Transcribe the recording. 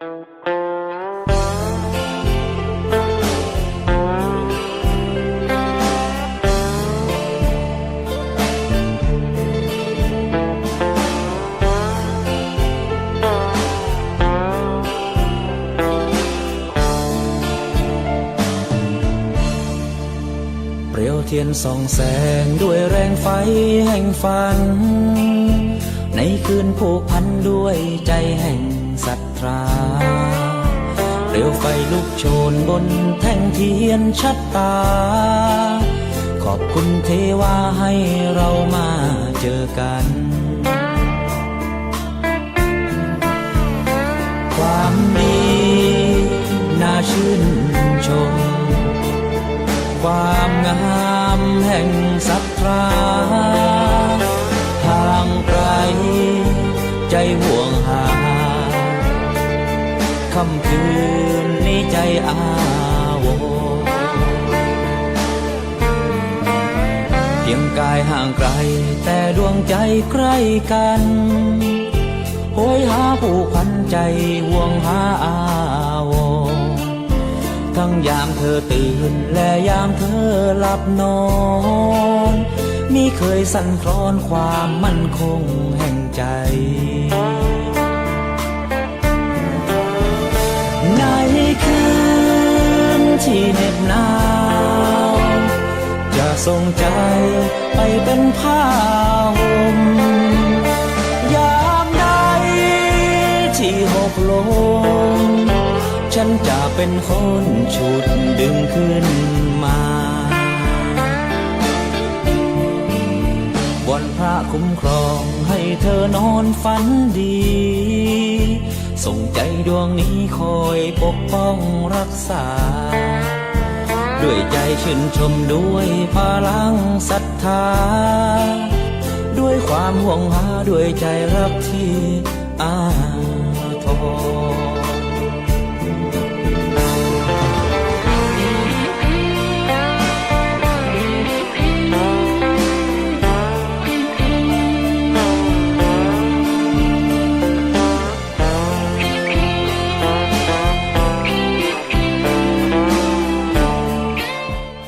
เปลวเทียนส่องแสงด้วยแรงไฟแห่งฝัน ในคืนผูกพันด้วยใจแห่งศรัทธาเปลวไฟลุกโชนบนแท่งเทียนชัดตา ขอบคุณเทวาให้เรามาเจอกัน ความดีน่าชื่นชม ความงามแห่งศรัทธา ห่วงหาค่ำคืนนี้ใจอาวเพียงกายห่างไกล แต่ดวงใจใกล้กันโหยหาผู้พันใจห่วงหาอาวทั้งยามเธอตื่นและยามเธอหลับนอน เคยสั่นคลอนความมั่นคงแห่งใจ ในคืนที่เหน็บหนาวจะส่งใจไปเป็นผ้าห่มยามใดที่หกลมฉันจะเป็นคนฉุดดึงขึ้นมา คุ้มครองให้เธอนอนฝันดี ส่งใจดวงนี้คอยปกป้องรักษา ด้วยใจชื่นชมด้วยพลังศรัทธา ด้วยความห่วงหาด้วยใจรักที่อาทร